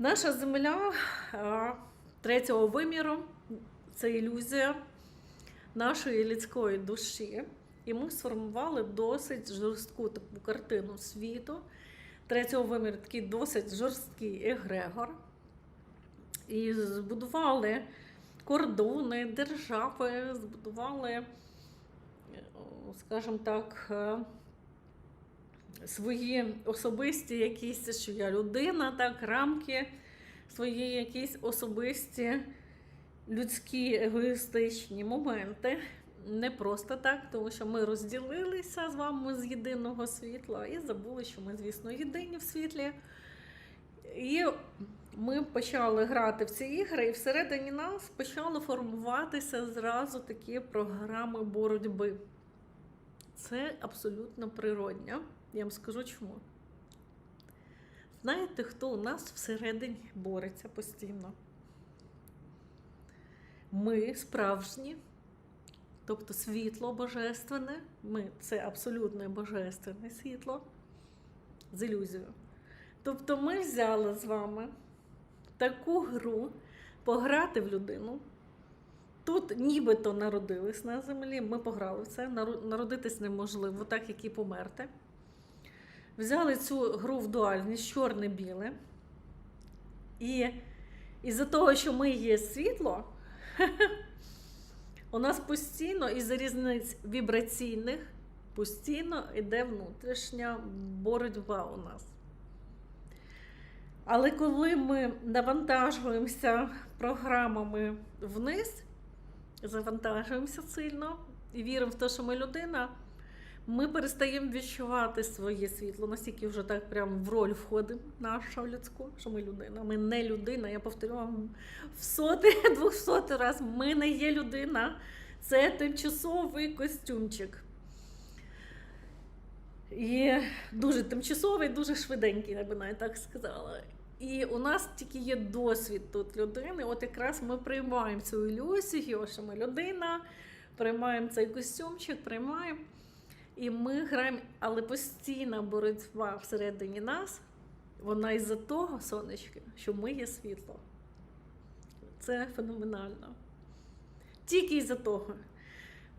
Наша земля третього виміру це ілюзія нашої людської душі. І ми сформували досить жорстку таку картину світу. Третього виміру такий досить жорсткий егрегор. І збудували кордони, держави, збудували, е, скажімо так, е, свої особисті якісь, що я людина, так, рамки, свої якісь особисті людські егоїстичні моменти. Не просто так, тому що ми розділилися з вами з єдиного світла і забули, що ми, звісно, єдині в світлі. І ми почали грати в ці ігри, і всередині нас почали формуватися зразу такі програми боротьби. Це абсолютно природньо. Я вам скажу чому. Знаєте, хто у нас всередині бореться постійно? Ми справжні, тобто світло божественне, ми це абсолютно божественне світло з ілюзією. Тобто ми взяли з вами таку гру пограти в людину. Тут нібито народились на землі, ми пограли в це. Народитись неможливо, так як і померти. Взяли цю гру в дуальність чорне-біле. І із-за того, що ми є світло, у нас постійно із різниць вібраційних постійно йде внутрішня боротьба у нас. Але коли ми навантажуємося програмами вниз, завантажуємося сильно і віримо в те, що ми людина, ми перестаємо відчувати своє світло, настільки вже так прямо в роль входимо нашу людську, що ми людина. Ми не людина. Я повторю вам в сотий, двохсотий раз, ми не є людина. Це тимчасовий костюмчик. І дуже тимчасовий, дуже швиденький, я би навіть так сказала. І у нас тільки є досвід тут людини. От якраз ми приймаємо цю ілюзію, що ми людина, приймаємо цей костюмчик, приймаємо. І ми граємо, але постійна боротьба всередині нас, вона із-за того, сонечки, що ми є світло. Це феноменально. Тільки із-за того.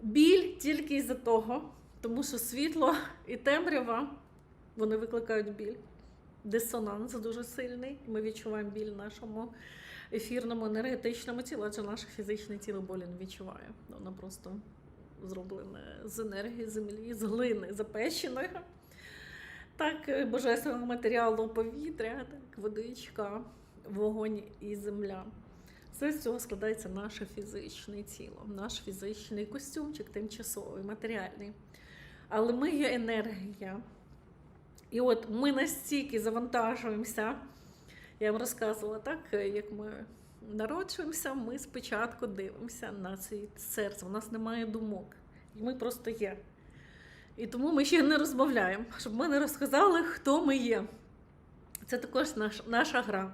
Біль тільки із-за того, тому що світло і темрява вони викликають біль. Дисонанс дуже сильний. Ми відчуваємо біль нашому ефірному енергетичному тілі, адже наше фізичне тіло болі не відчуває. Воно просто зроблене з енергії землі, з глини запеченої. Так, е, божественного матеріалу повітря, так, водичка, вогонь і земля. Все з цього складається наше фізичне тіло, наш фізичний костюмчик, тимчасовий, матеріальний. Але ми є енергія. І от ми настільки завантажуємося. Я вам розказувала так, як ми народжуємося, ми спочатку дивимося на свій серце. У нас немає думок. І ми просто є. І тому ми ще не розмовляємо, щоб ми не розказали, хто ми є. Це також наш, наша гра.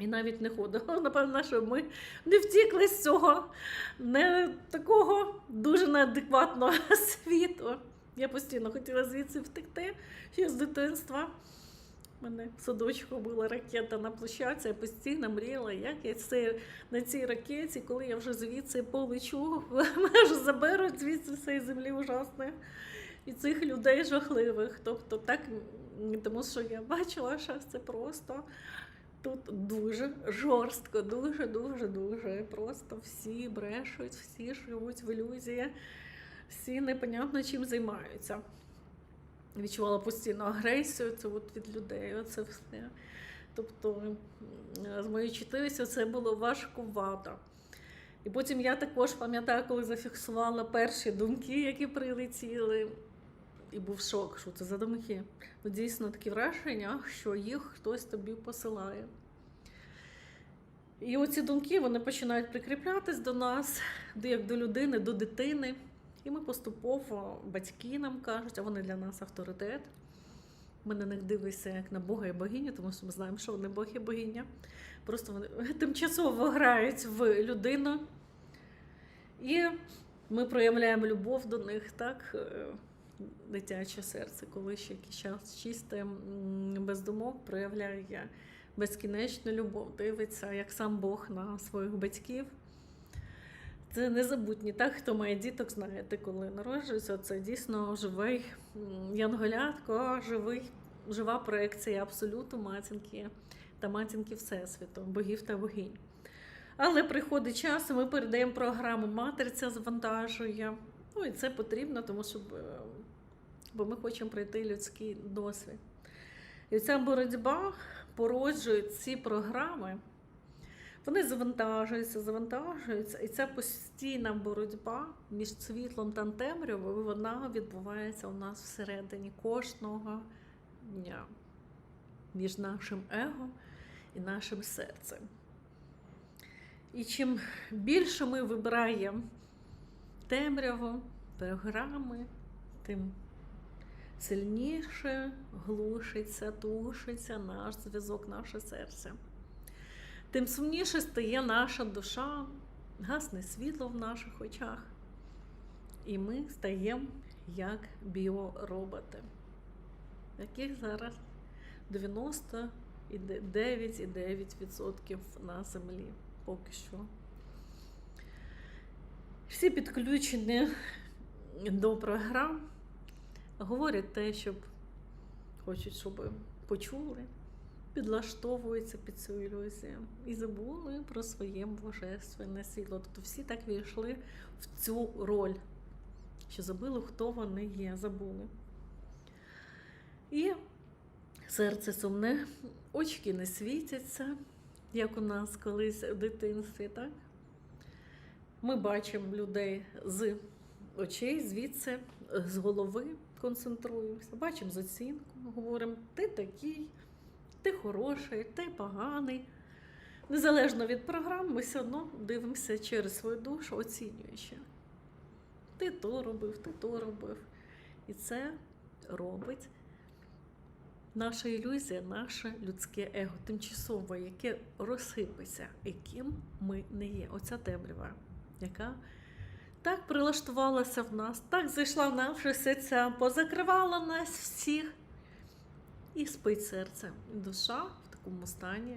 І навіть не ходимо. Напевно, що ми не втікли з цього не такого дуже неадекватного світу. Я постійно хотіла звідси втекти ще з дитинства. Мене в садочку була ракета на площадці, я постійно мріяла, як я це, на цій ракеті, коли я вже звідси полечу, вже заберуть звідси цієї землі ужасної. І цих людей жахливих. Тобто, так, тому що я бачила, що це просто тут дуже жорстко, дуже, дуже, дуже. Просто всі брешуть, всі живуть в ілюзії, всі непонятно чим займаються. Відчувала постійну агресію це от від людей. Оце все. Тобто, м, змаючитися, це було важкувато. І потім я також пам'ятаю, коли зафіксувала перші думки, які прилетіли, і був шок, що це за думки. Ну, дійсно таке враження, що їх хтось тобі посилає. І оці думки вони починають прикріплятись до нас, як до людини, до дитини. І ми поступово, батьки нам кажуть, а вони для нас авторитет. Ми на них дивимося як на Бога і богиню, тому що ми знаємо, що вони Бог і богиня. Просто вони тимчасово грають в людину. І ми проявляємо любов до них, так, е, дитяче серце, коли ще якийсь час чисте, без думок проявляє безкінечну любов, дивиться, як сам Бог на своїх батьків. Це незабутні. Так, хто має діток, знаєте, коли народжується, це дійсно живий янголятко, живий, жива проекція абсолюту матінки та матінки Всесвіту, богів та богинь. Але приходить час, і ми передаємо програму, матриця завантажує. Ну і це потрібно, тому що е, бо ми хочемо пройти людський досвід. І ця боротьба породжує ці програми. Вони завантажуються, завантажуються, і ця постійна боротьба між світлом та темрявою, вона відбувається у нас всередині кожного дня, між нашим его і нашим серцем. І чим більше ми вибираємо темряву, програми, тим сильніше глушиться, тушиться наш зв'язок, наше серце. Тим сумніше стає наша душа, гасне світло в наших очах. І ми стаємо як біороботи, яких зараз 99,9% на землі поки що. Всі підключені до програм говорять те, щоб хочуть, щоб почули, підлаштовуються під цю ілюзію і забули про своє божественне світло. Тобто всі так війшли в цю роль, що забули, хто вони є, забули. І серце сумне, очки не світяться, як у нас колись в дитинстві, так? Ми бачимо людей з очей, звідси, з голови концентруємося, бачимо з оцінку, говоримо, ти такий, ти хороший, ти поганий. Незалежно від програм, ми все одно дивимося через свою душу, оцінюючи. Ти то робив, ти то робив. І це робить наша ілюзія, наше людське его, тимчасове, яке розсипеться, яким ми не є. Оця темрява, яка так прилаштувалася в нас, так зайшла в наше серця, позакривала нас всіх і спить серце. Душа в такому стані